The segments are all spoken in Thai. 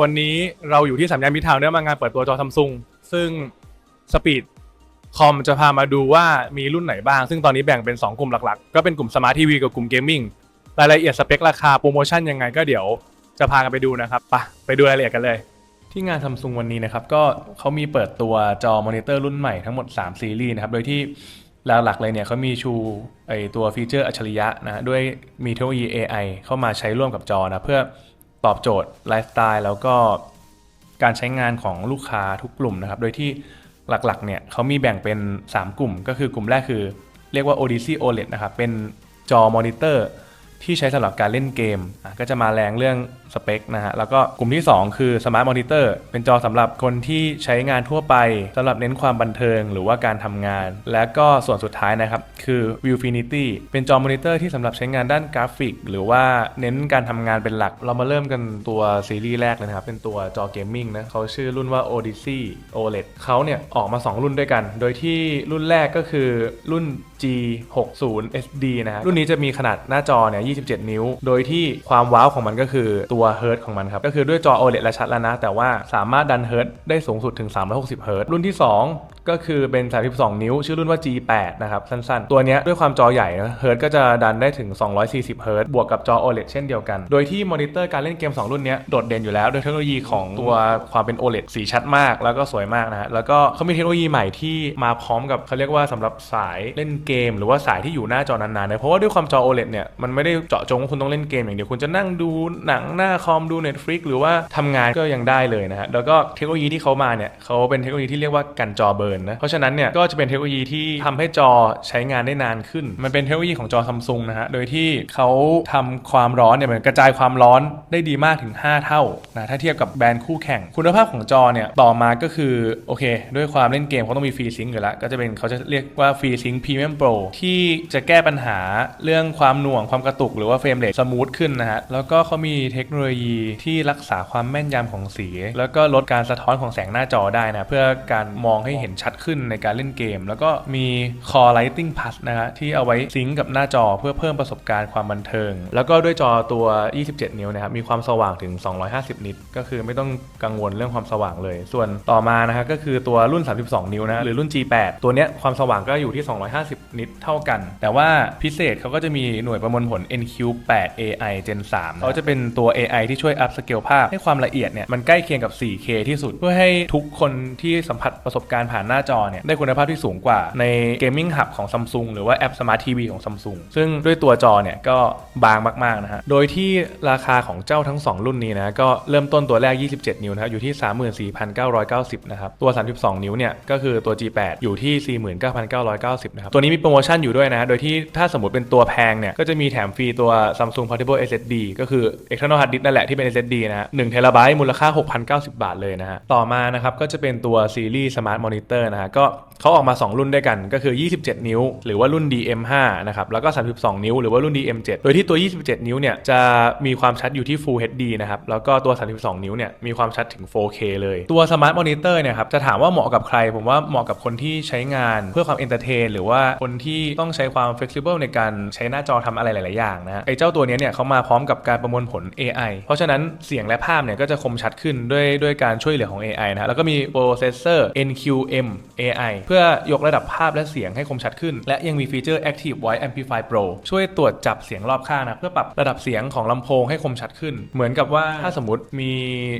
วันนี้เราอยู่ที่สามย่านมิทาวเนื่องมางานเปิดตัวจอซัมซุงซึ่งสปีดคอมจะพามาดูว่ามีรุ่นไหนบ้าง ซึ่งตอนนี้แบ่งเป็น 2 กลุ่มหลักๆ ก็เป็นกลุ่มสมาร์ททีวีกับกลุ่มเกมมิ่งรายละเอียดสเปคราคาโปรโมชั่นยังไงก็เดี๋ยวจะพากันไปดูนะครับไปะไปดูรายละเอียดกันเลย ที่งานซัมซุงวันนี้นะครับ ก็เขามีเปิดตัวจอมอนิเตอร์รุ่นใหม่ทั้งหมด 3 ซีรีส์นะครับ โดยที่หลักๆเลยเนี่ยเขามีชูไอตัวฟีเจอร์อัจฉริยะนะด้วยมีเทคโนโลยี AI เข้ามาใช้ร่วมกับจอนะเพื่อ ตอบโจทย์ไลฟ์สไตล์แล้วก็การใช้งานของลูกค้าทุกกลุ่มนะครับ โดยที่หลักๆเนี่ยเขามีแบ่งเป็น 3 กลุ่ม ก็คือกลุ่มแรกคือ เรียกว่า Odyssey OLED นะครับ เป็นจอมอนิเตอร์ ที่ใช้สำหรับการเล่นเกมอะก็จะมาแรงเรื่องสเปคนะฮะ แล้วก็กลุ่มที่ 2 คือ Smart Monitor เป็นจอสำหรับคนที่ใช้งานทั่วไปสำหรับเน้นความบันเทิงหรือว่าการทำงาน และก็ส่วนสุดท้ายนะครับ คือ Viewfinity เป็นจอมอนิเตอร์ที่สำหรับใช้งานด้านกราฟิก หรือว่าเน้นการทำงานเป็นหลัก เรามาเริ่มกันตัวซีรีส์แรกเลยนะครับ เป็นตัวจอเกมมิ่งนะเขาชื่อรุ่นว่า Odyssey OLED เขาเนี่ยออกมา 2 รุ่นด้วยกัน โดยที่รุ่นแรกก็คือรุ่น G60 SD นะฮะรุ่นนี้จะมีขนาดหน้าจอเนี่ย27 นิ้ว โดยที่ความว้าวของมันก็คือตัวเฮิร์ตของมันครับ ก็คือด้วยจอ OLED และชัดแล้วนะ แต่ว่าสามารถดันเฮิร์ตได้สูงสุดถึง 360เฮิร์ตรุ่นที่ 2 ก็คือเป็น 32 นิ้ว ชื่อรุ่นว่า G8 นะครับ สั้นๆ ตัวนี้ด้วยความจอใหญ่นะเฮิร์ตก็จะดันได้ถึง 240เฮิร์ตบวกกับจอ OLED เช่นเดียวกัน โดยที่มอนิเตอร์การเล่นเกม 2 รุ่นนี้โดดเด่นอยู่แล้วด้วยเทคโนโลยีของตัวความเป็น OLED สีชัดมาก แล้วก็สวยมากนะฮะแล้วก็เขามีเทคโนโลยีใหม่ที่มาพร้อมกับเขาเรียกว่าสำหรับสายเล่นเกม หรือว่าสายที่อยู่หน้าจอนานๆเนี่ยเพราะว่าด้วยความจอ OLED เนี่ยมันไม่ได้เจาะจงว่าคุณต้องเล่นเกมอย่างเดียวคุณจะนั่งดูหนังหน้าคอมดู Netflix หรือว่าทำงานก็ยังได้เลยนะฮะแล้วก็เทคโนโลยีที่เขามาเนี่ยเขาเป็นเทคโนโลยีที่เรียกว่ากันจอเบิร์นนะเพราะฉะนั้นเนี่ยก็จะเป็นเทคโนโลยีที่ทำให้จอใช้งานได้นานขึ้น มันเป็นเทคโนโลยีของจอซัมซุงนะฮะโดยที่เขาทำความร้อนเนี่ยมันกระจายความร้อนได้ดีมากถึง 5 เท่านะถ้าเทียบกับแบรนด์คู่แข่ง คุณภาพของจอเนี่ยต่อมาก็คือโอเค ด้วยความเล่นเกมเขาต้องมีฟรีซิงค์อยู่แล้วก็จะเป็นเขาจะเรียกว่าฟรีซิงค์พรีเมียมโปรที่จะแก้ปัญหาเรื่องความหน่วงความกระตุกหรือว่าเฟรมเรทสมูทขึ้นนะฮะ แล้วก็เขามีเทคโนโลยีที่รักษาความแม่นยำของสี แล้วก็ลดการสะท้อนของแสงหน้าจอได้นะ เพื่อการมองให้เห็นชัดขึ้นในการเล่นเกม แล้วก็มี Core Lighting Plus นะฮะที่เอาไว้ซิงก์กับหน้าจอเพื่อเพิ่มประสบการณ์ความบันเทิง แล้วก็ด้วยจอตัว 27 นิ้วนะครับมีความสว่างถึง 250 นิต ก็คือไม่ต้องกังวลเรื่องความสว่างเลย ส่วนต่อมานะฮะก็คือตัวรุ่น 32 นิ้วนะหรือรุ่น G8 ตัวเนี้ยความสว่างก็อยู่ที่ 250 นิตเท่ากัน แต่ว่าพิเศษเขาก็จะมีหน่วยประมวลผล NQ8 AI Gen 3เขาจะเป็นตัว AI ที่ช่วยอัพสเกลภาพให้ความละเอียดเนี่ยมันใกล้เคียงกับ 4K ที่สุด เพื่อให้ทุกคนที่สัมผัสประสบการณ์ผ่านหน้าจอเนี่ยได้คุณภาพที่สูงกว่าใน Gaming Hub ของ Samsung หรือว่าแอป Smart TV ของ Samsung ซึ่งด้วยตัวจอเนี่ยก็บางมากๆนะฮะ โดยที่ราคาของเจ้าทั้ง 2 รุ่นนี้นะก็เริ่มต้นตัวแรก 27 นิ้วนะครับอยู่ที่ 34,990นะครับตัว 32 นิ้วเนี่ยก็คือตัว G8 อยู่ที่ 49,990นะครับตัวนี้มีโปรโมชั่นอยู่ด้วยนะฮะโดยที่ถ้าสมมติเป็นตัวแพงเนี่ยก็จะมีแถมฟรีตัว Samsung Portable SSD ก็คือ external hard disk นั่นแหละที่เป็น SSD นะฮะ1 t b มูลค่า 6,090 บาทเลยนะฮะ ต่อมานะครับก็จะเป็นตัวซีรีส์ Smart Monitor นะฮะ ก็เขาออกมา 2 รุ่นด้วยกันก็คือ 27 นิ้ว หรือว่ารุ่น DM5 นะครับแล้วก็ 32 นิ้ว หรือว่ารุ่น DM7 โดยที่ตัว 27 นิ้วเนี่ยจะมีความชัดอยู่ที่ Full HD นะครับแล้วก็ตัว 32 นิ้วเนี่ยมีความชัดถึง 4K เลย ตัว Smart Monitor เนี่ยครับจะถามว่าเหมาะกับใคร ผมว่าเหมาะกับคนที่ใช้งานเพื่อความเอนเตอร์เทนหรือว่าคนที่ต้องใช้ความ flexible ในการใช้หน้าจอทำอะไรหลาย ๆ อย่างนะไอ้เจ้าตัวเนี้ยเนี่ยเขามาพร้อมกับการประมวลผล AI เพราะฉะนั้นเสียงและภาพเนี่ยก็จะคมชัดขึ้นด้วยด้วยการช่วยเหลือของ AI นะแล้วก็มีโปรเซสเซอร์ NQM AI เพื่อยกระดับภาพและเสียงให้คมชัดขึ้น และยังมีฟีเจอร์ Active Voice Amplify Pro ช่วยตรวจจับเสียงรอบข้างนะเพื่อปรับระดับเสียงของลำโพงให้คมชัดขึ้น เหมือนกับว่าถ้าสมมติมี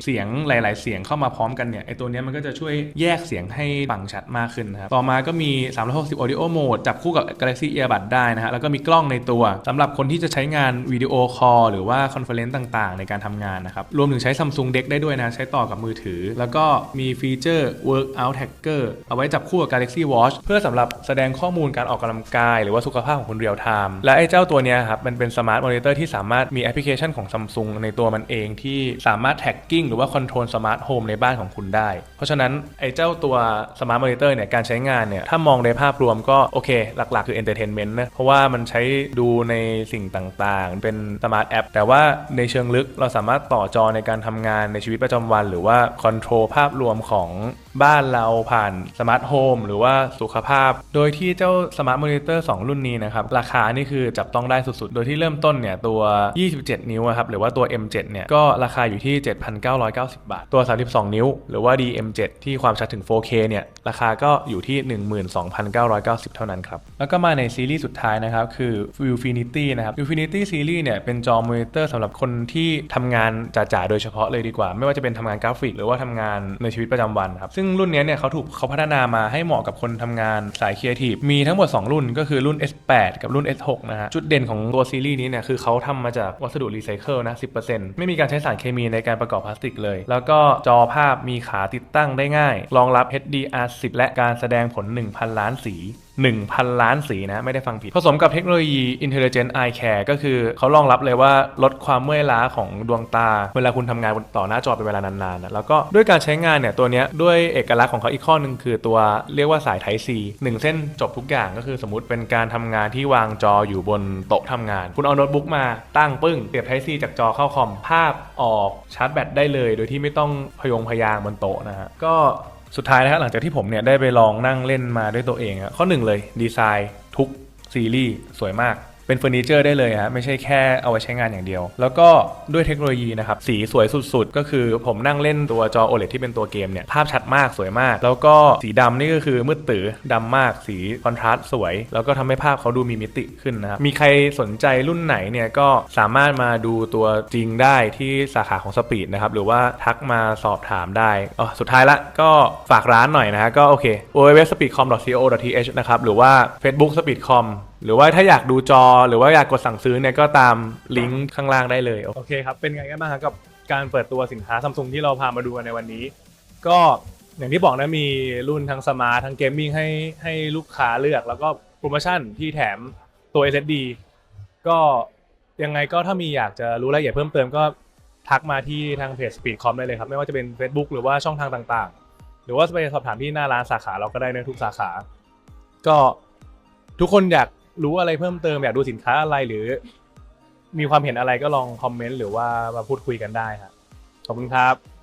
เสียงหลาย ๆ เสียงเข้ามาพร้อมกันเนี่ยไอตัวนี้มันก็จะช่วยแยกเสียงให้ฟังชัดมากขึ้นนะครับต่อมาก็มี 360 Audio Mode จับคู่กับ Galaxy Earbud ได้นะฮะแล้วก็มีกล้องในตัวสำหรับคนที่จะใช้งานวิดีโอคอลหรือว่าคอนเฟอเรนซ์ต่าง ๆ ในการทำงานนะครับรวมถึงใช้ Samsung Deck ได้ด้วยนะใช้ต่อกับมือถือ แล้วก็มีฟีเจอร์ Workout Tracker เอาไว้จับคู่กับ Galaxy Watch เพื่อสำหรับแสดงข้อมูลการออกกำลังกาย หรือว่าสุขภาพของคุณเรียลไทม์และไอ้เจ้าตัวเนี้ยครับมันเป็นสมาร์ทมอนิเตอร์ที่สามารถมีแอปพลิเคชันของ Samsung ในตัวมันเองที่สามารถแท็กกิ้งหรือว่าคอนโทรลสมาร์ทโฮมในบ้านของคุณได้ เพราะฉะนั้นไอ้เจ้าตัวสมาร์ทมอนิเตอร์เนี่ยการใช้งานเนี่ยถ้ามองในภาพรวมก็โอเค หลักๆ คือเอนเตอร์เทนเมนต์นะเพราะว่ามันใช้ดูในสิ่งต่างๆ เป็นสมาร์ทแอปแต่ว่าในเชิงลึกเราสามารถต่อจอในการทำงานในชีวิตประจำวัน หรือว่าคอนโทรลภาพรวมของ บ้านเราผ่านสมาร์ทโฮมหรือว่าสุขภาพ โดยที่เจ้าสมาร์ทมอนิเตอร์2รุ่นนี้นะครับ ราคานี่คือจับต้องได้สุดๆ โดยที่เริ่มต้นเนี่ยตัว 27 นิ้วครับหรือว่าตัว M7 เนี่ยก็ราคาอยู่ที่ 7,990 บาท ตัว 32 นิ้ว หรือว่า DM7 ที่ความชัดถึง 4K เนี่ยราคาก็อยู่ที่ 12,990 เท่านั้นครับ แล้วก็มาในซีรีส์สุดท้ายนะครับคือ Viewfinity นะครับ Viewfinity Series เนี่ยเป็นจอมอนิเตอร์สำหรับคนที่ทำงานจ๋าๆโดยเฉพาะเลยดีกว่า ไม่ว่าจะเป็นทำงานกราฟิก หรือว่าทำงานในชีวิตประจำวันครับซึ่งรุ่นนี้เนี่ยเขาถูกเขาพัฒนามาให้เหมาะกับคนทำงานสายครีเอทีฟมีทั้งหมด 2 รุ่นก็คือรุ่น S8 กับรุ่น S6 นะฮะจุดเด่นของตัวซีรีส์นี้เนี่ยคือเขาทำมาจากวัสดุรีไซเคิลนะ10%ไม่มีการใช้สารเคมีในการประกอบพลาสติกเลย แล้วก็จอภาพมีขาติดตั้งได้ง่าย รองรับ HDR10 และการแสดงผล 1,000 ล้านสี 1,000 ล้านสีนะ ไม่ได้ฟังผิด ผสมกับเทคโนโลยี Intelligent Eye Care ก็คือเขารองรับเลยว่าลดความเมื่อยล้าของดวงตา เวลาคุณทำงานต่อหน้าจอเป็นเวลานานๆนะแล้วก็ด้วยการใช้งานเนี่ย ตัวเนี้ยด้วยเอกลักษณ์ของเขาอีกข้อหนึ่งคือตัวเรียกว่าสาย Type C หนึ่งเส้นจบทุกอย่างก็คือสมมติเป็นการทำงานที่วางจออยู่บนโต๊ะทำงาน คุณเอาโน้ตบุ๊กมาตั้งปึ้งเสียบ Type C จากจอเข้าคอมภาพออกชาร์จแบตได้เลย โดยที่ไม่ต้องพยงพยางบนโต๊ะนะฮะก็ สุดท้ายนะครับหลังจากที่ผมเนี่ยได้ไปลองนั่งเล่นมาด้วยตัวเองอะข้อหนึ่งเลยดีไซน์ทุกซีรีส์สวยมาก เป็นเฟอร์นิเจอร์ได้เลยฮะไม่ใช่แค่เอาไว้ใช้งานอย่างเดียว แล้วก็ด้วยเทคโนโลยีนะครับ สีสวยสุดๆ ก็คือผมนั่งเล่นตัวจอ OLED ที่เป็นตัวเกมเนี่ย ภาพชัดมากสวยมาก แล้วก็สีดำนี่ก็คือมืดตื้อดำมาก สีคอนทราสต์สวย แล้วก็ทำให้ภาพเขาดูมีมิติขึ้นนะครับ มีใครสนใจรุ่นไหนเนี่ยก็สามารถมาดูตัวจริงได้ที่สาขาของสปีดนะครับหรือว่าทักมาสอบถามได้อ๋อสุดท้ายละก็ฝากร้านหน่อยนะฮะก็โอเค www.speedcom.co.th นะครับหรือว่า Facebook speedcom หรือว่าถ้าอยากดูจอหรือว่าอยากกดสั่งซื้อเนี่ยก็ตามลิงก์ข้างล่างได้เลย โอเคครับ เป็นไงกันบ้างครับกับการเปิดตัวสินค้าซัมซุงที่เราพามาดูกันในวันนี้ ก็อย่างที่บอกนะมีรุ่นทั้งสมาร์ททั้งเกมมิ่งให้ให้ลูกค้าเลือก แล้วก็โปรโมชั่นที่แถมตัว SSD ก็ยังไงก็ถ้ามีอยากจะรู้รายละเอียดเพิ่มเติมก็ทักมาที่ทางเพจ Speedcom ได้เลยครับ ไม่ว่าจะเป็น Facebook หรือว่าช่องทางต่างๆ หรือว่าไปสอบถามที่หน้าร้านสาขาเราก็ได้ในทุกสาขา ก็ทุกคนอยาก รู้อะไรเพิ่มเติมอยากดูสินค้าอะไรหรือ มีความเห็นอะไรก็ลองคอมเมนต์หรือว่ามาพูดคุยกันได้ครับขอบคุณครับ